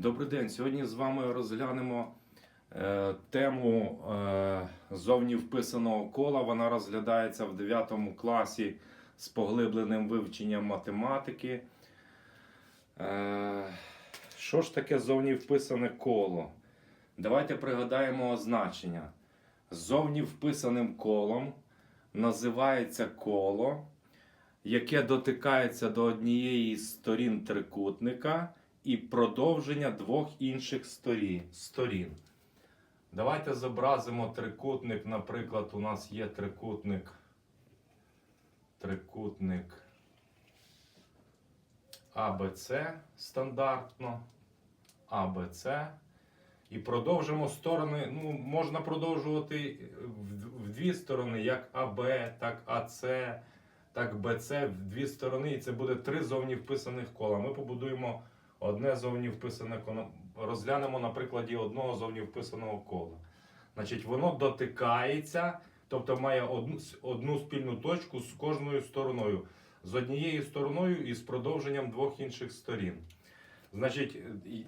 Добрий день. Сьогодні з вами розглянемо е, тему е, зовні вписаного кола. Вона розглядається в 9 класі з поглибленим вивченням математики. Е, що ж таке зовні вписане коло? Давайте пригадаємо означення. Зовні вписаним колом називається коло, яке дотикається до однієї з сторін трикутника і продовження двох інших сторін. Давайте зобразимо трикутник. Наприклад, у нас є трикутник. Трикутник АБЦ стандартно. АБЦ. І продовжимо сторони. Ну, можна продовжувати в дві сторони, як АБ, так АЦ, так БЦ, в дві сторони. І це буде три зовні вписаних кола. Ми побудуємо одне зовні вписане коло. Розглянемо на прикладі одного зовні вписаного кола. Значить, воно дотикається, тобто має одну, одну спільну точку з кожною стороною. З однією стороною і з продовженням двох інших сторін. Значить,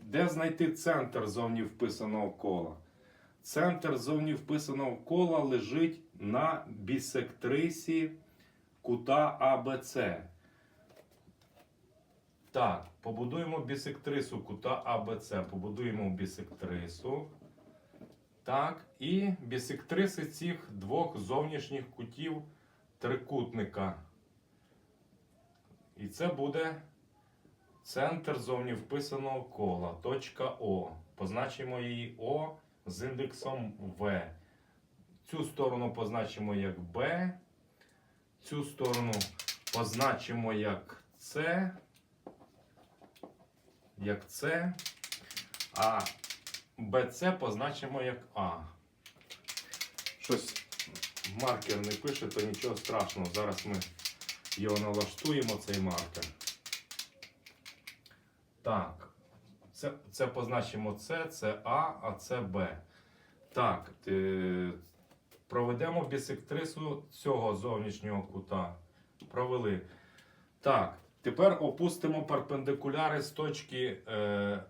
де знайти центр зовні вписаного кола? Центр зовні вписаного кола лежить на бісектрисі кута АБЦ. Так, побудуємо бісектрису кута АБЦ. Побудуємо бісектрису. Так, і бісектриси цих двох зовнішніх кутів трикутника. І це буде центр зовні вписаного кола. Точка О. Позначимо її О з індексом В. Цю сторону позначимо як Б. Цю сторону позначимо як С. Як С. А БЦ позначимо як А. Щось маркер не пише, то нічого страшного. Зараз ми його налаштуємо, цей маркер. Так. Це, це позначимо С, це А, а це Б. Так. Е, проведемо бісектрису цього зовнішнього кута. Провели. Так. Тепер опустимо перпендикуляри з точки е,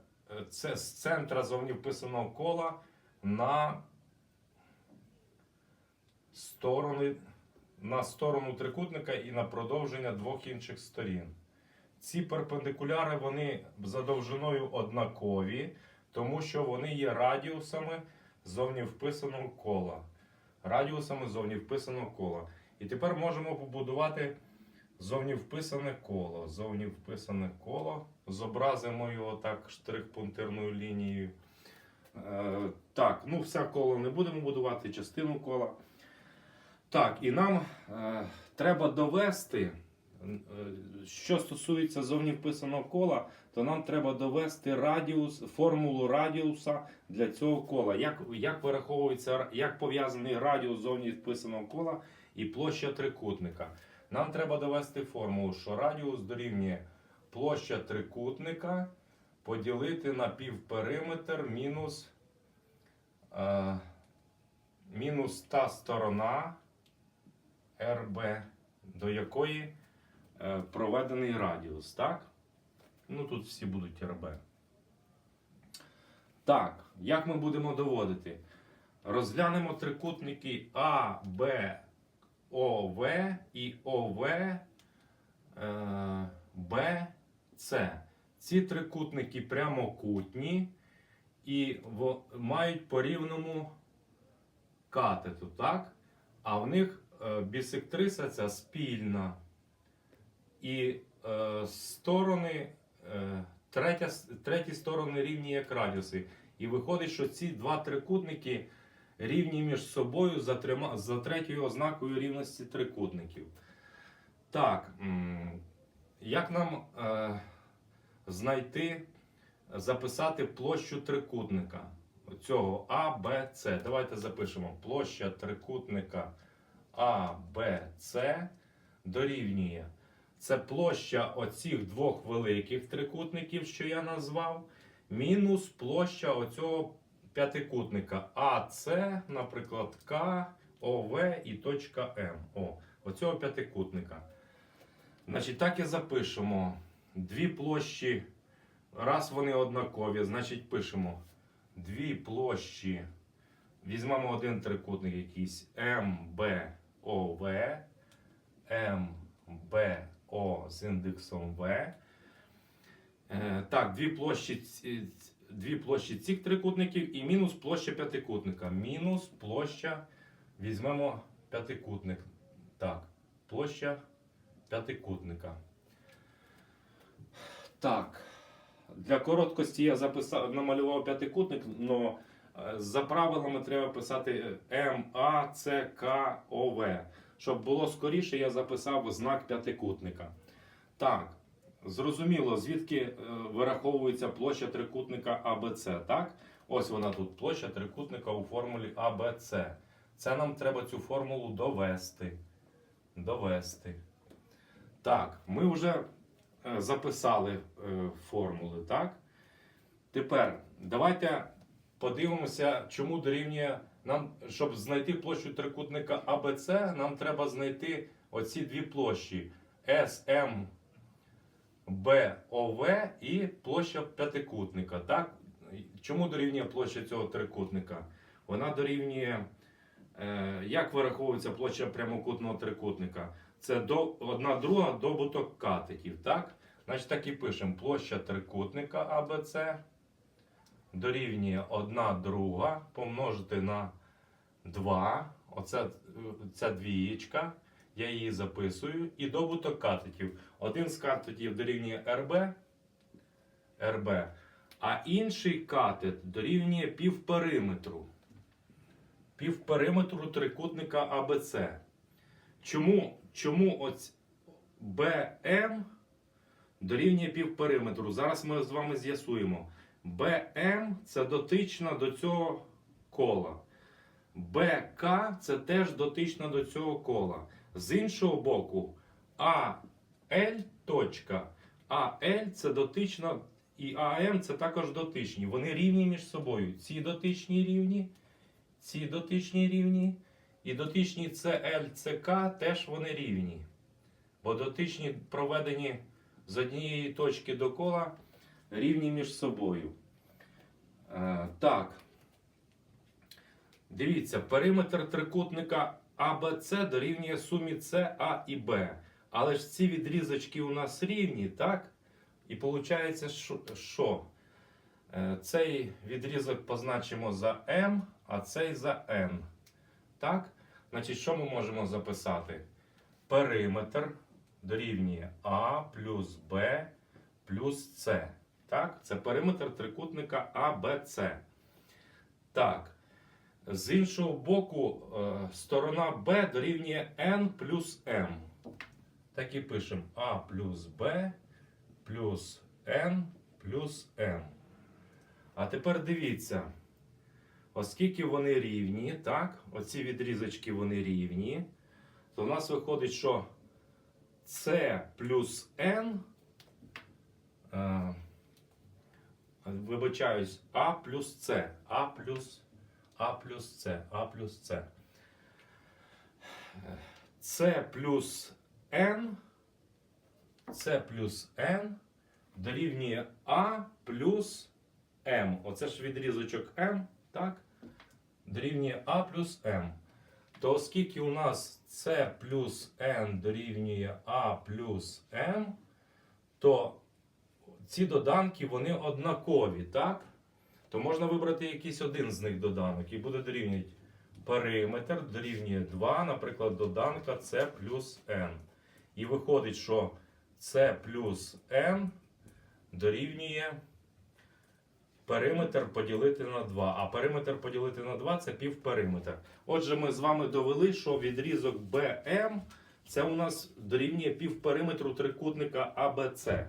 це, з центра зовні вписаного кола на сторони, на сторону трикутника і на продовження двох інших сторін. Ці перпендикуляри вони за довжиною однакові, тому що вони є радіусами зовні вписаного кола. Радіусами зовні вписаного кола. І тепер можемо побудувати зовні вписане коло. Зовні вписане коло. Зобразимо його так штрих-пунктирною лінією. Е, так, ну все коло не будемо будувати, частину кола. Так, і нам е, треба довести. Е, Що стосується зовні вписаного кола, то нам треба довести радіус, формулу радіуса для цього кола. Як, як вираховується, як пов'язаний радіус зовні вписаного кола і площа трикутника. Нам треба довести формулу, що радіус дорівнює площа трикутника поділити на півпериметр мінус, е, мінус та сторона РБ, до якої е, проведений радіус. Так? Ну тут всі будуть РБ. Так, як ми будемо доводити? Розглянемо трикутники А, Б, ОВ і ОВ, е, Ці трикутники прямокутні і мають по рівному катету, так? А в них е, бісектриса ця спільна. І е, сторони, е, третя, треті сторони рівні як радіуси. І виходить, що ці два трикутники рівні між собою за, трьома, за третьою ознакою рівності трикутників. Так, як нам е, знайти, записати площу трикутника? Цього А, Б, С. Давайте запишемо. Площа трикутника А, Б, С дорівнює. Це площа оцих двох великих трикутників, що я назвав, мінус площа оцього п'ятикутника АС, наприклад, К, ОВ і точка М. О, оцього п'ятикутника. Значить, так і запишемо. Дві площі раз вони однакові, значить пишемо дві площі. Візьмемо один трикутник якийсь МБОВ, МБО з індексом В. Е, Так, дві площі, дві площі цих трикутників і мінус площа п'ятикутника. Мінус площа, візьмемо п'ятикутник. Так, площа п'ятикутника. Так. Для короткості я записав, намалював п'ятикутник, але за правилами треба писати М, А, С, К, О, В. Щоб було скоріше, я записав знак п'ятикутника. Так, зрозуміло, звідки е, вираховується площа трикутника АБЦ, так? Ось вона тут, площа трикутника у формулі АБЦ. Це нам треба цю формулу довести. Довести. Так, ми вже е, записали е, формули, так? Тепер давайте подивимося, чому дорівнює нам, щоб знайти площу трикутника АБЦ, нам треба знайти оці дві площі СМ БОВ і площа п'ятикутника. Так? Чому дорівнює площа цього трикутника? Вона дорівнює, е, як вираховується площа прямокутного трикутника? Це до, одна друга добуток катетів. Так? Значить, так і пишемо. Площа трикутника АБЦ дорівнює 1 друга помножити на 2. Оце ця двієчка. Я її записую. І добуток катетів. Один з катетів дорівнює РБ, РБ, а інший катет дорівнює півпериметру. Півпериметру трикутника АБЦ. Чому, чому ось БМ дорівнює півпериметру? Зараз ми з вами з'ясуємо. БМ це дотична до цього кола. БК це теж дотична до цього кола. З іншого боку, АЛ точка. АЛ це дотична і АМ це також дотичні. Вони рівні між собою. Ці дотичні рівні, ці дотичні рівні. І дотичні CL, CK теж вони рівні. Бо дотичні проведені з однієї точки до кола рівні між собою. Е, так. Дивіться, периметр трикутника АБЦ дорівнює сумі С, А і Б. Але ж ці відрізочки у нас рівні, так? І виходить, що-? Е, Цей відрізок позначимо за М, а цей за N. Так? Значить, що ми можемо записати? Периметр дорівнює А плюс Б плюс С. Так? Це периметр трикутника АБЦ. Так. З іншого боку, е, сторона Б дорівнює N плюс М. Так і пишемо А плюс Б плюс N плюс М. А тепер дивіться, оскільки вони рівні, так, оці відрізочки вони рівні, то в нас виходить, що С плюс N, е, вибачаюсь, А плюс С, А плюс А плюс С, А плюс С. С плюс N, С плюс N дорівнює А плюс М. Оце ж відрізочок М, так? Дорівнює А плюс М. То оскільки у нас С плюс N дорівнює А плюс М, то ці доданки вони однакові, так? То можна вибрати якийсь один з них доданок і буде дорівнювати периметр дорівнює 2, наприклад, доданка С плюс N. І виходить, що С плюс N дорівнює периметр поділити на 2. А периметр поділити на 2 це півпериметр. Отже, ми з вами довели, що відрізок BM це у нас дорівнює півпериметру трикутника ABC.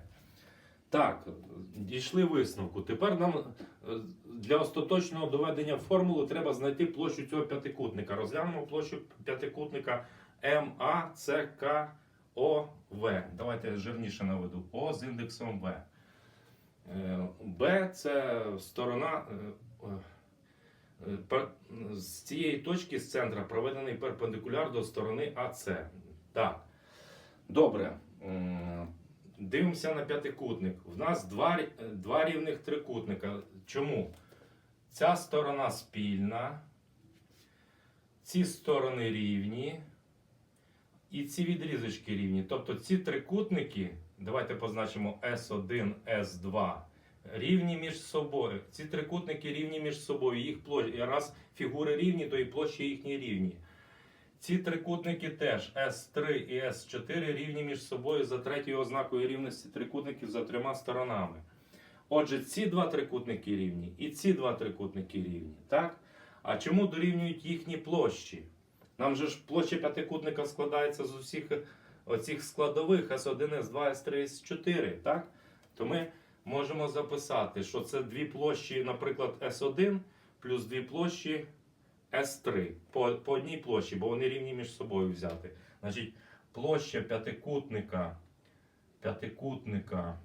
Так, дійшли висновку. Тепер нам е, для остаточного доведення формули треба знайти площу цього п'ятикутника. Розглянемо площу п'ятикутника МАЦКОВ. Давайте жирніше наведу. О з індексом В. Е, Б це сторона. е, З цієї точки з центра проведений перпендикуляр до сторони АЦ. Так. Добре. Дивимося на п'ятикутник. В нас два, два рівних трикутника. Чому? Ця сторона спільна, ці сторони рівні, і ці відрізочки рівні. Тобто ці трикутники, давайте позначимо S1, S2, рівні між собою. Ці трикутники рівні між собою. Їх площі. І раз фігури рівні, то і площі їхні рівні. Ці трикутники теж S3 і S4 рівні між собою за третьою ознакою рівності трикутників за трьома сторонами. Отже, ці два трикутники рівні і ці два трикутники рівні. Так? А чому дорівнюють їхні площі? Нам же ж площа п'ятикутника складається з усіх оцих складових S1, S2, S3, S4. Так? То ми можемо записати, що це дві площі, наприклад, S1 плюс дві площі S3 по, по одній площі, бо вони рівні між собою взяти. Значить, площа п'ятикутника, п'ятикутника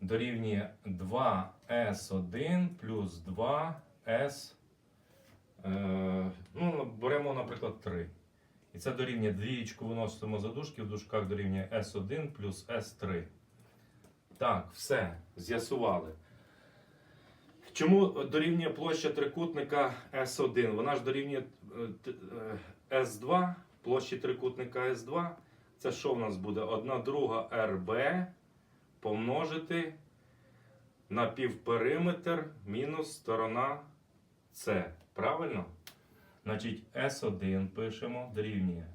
дорівнює 2S1 плюс 2S. Е, ну, беремо, наприклад, 3. І це дорівнює двієчку виносимо за дужки, в дужках дорівнює S1 плюс S3. Так, все, з'ясували. Чому дорівнює площа трикутника S1? Вона ж дорівнює е, е, S2, площі трикутника S2. Це що в нас буде? 1 друга RB помножити на півпериметр мінус сторона С. Правильно? Значить, S1 пишемо дорівнює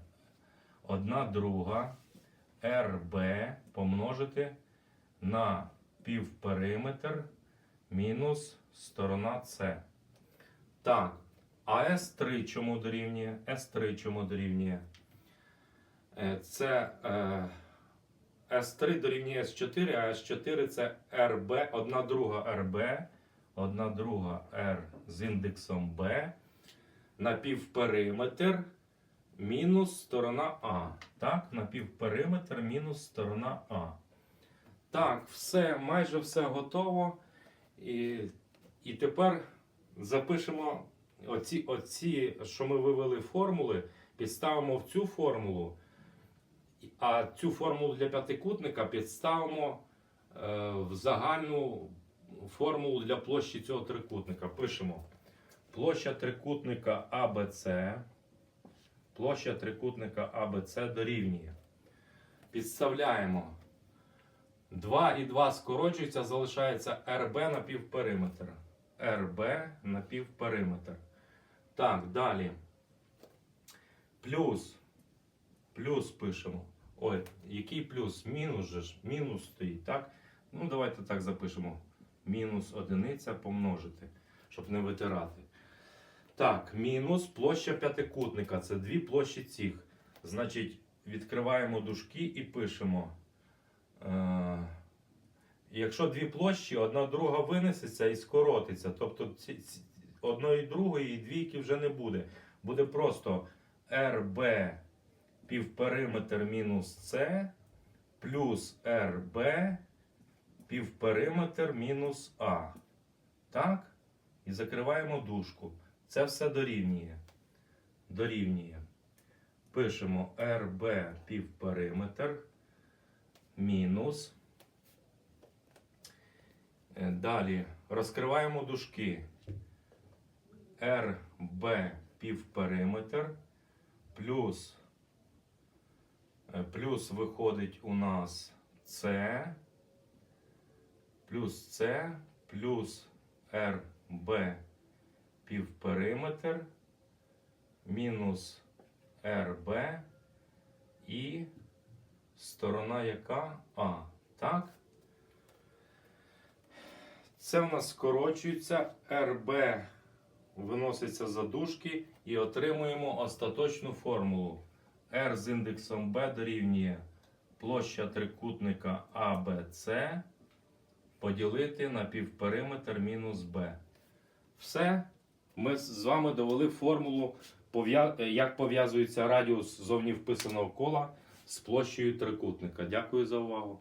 1 друга RB помножити на півпериметр мінус сторона С. Так. А S3 чому дорівнює? S3 чому дорівнює? Е, Це е, S3 дорівнює S4, а S4 це RB, 1 друга RB, 1 друга R з індексом B на півпериметр мінус сторона А. Так, на півпериметр мінус сторона А. Так, все, майже все готово. І, і тепер запишемо оці, оці, що ми вивели формули, підставимо в цю формулу. А цю формулу для п'ятикутника підставимо е, в загальну формулу для площі цього трикутника. Пишемо площа трикутника АБЦ. Площа трикутника АБЦ дорівнює. Підставляємо 2 і 2 скорочується, залишається РБ на півпериметр. РБ на півпериметр. Так, далі. Плюс. Плюс пишемо. Ой, який плюс? Мінус же ж. Мінус стоїть, так? Ну, давайте так запишемо. Мінус одиниця помножити, щоб не витирати. Так, мінус площа п'ятикутника. Це дві площі цих. Значить, відкриваємо дужки і пишемо. Е, якщо дві площі, одна друга винесеться і скоротиться. Тобто одної другої і двійки вже не буде. Буде просто РБ півпериметр мінус С плюс РБ півпериметр мінус А. Так? І закриваємо дужку. Це все дорівнює. Дорівнює. Пишемо РБ півпериметр мінус. Е, Далі розкриваємо дужки. РБ півпериметр плюс, е, плюс виходить у нас С, плюс С, плюс РБ півпериметр, мінус РБ і сторона яка А. Так? Це в нас скорочується. РБ виноситься за дужки і отримуємо остаточну формулу. R з індексом B дорівнює площа трикутника ABC поділити на півпериметр мінус B. Все. Ми з вами довели формулу, як пов'язується радіус зовні вписаного кола з площею трикутника. Дякую за увагу.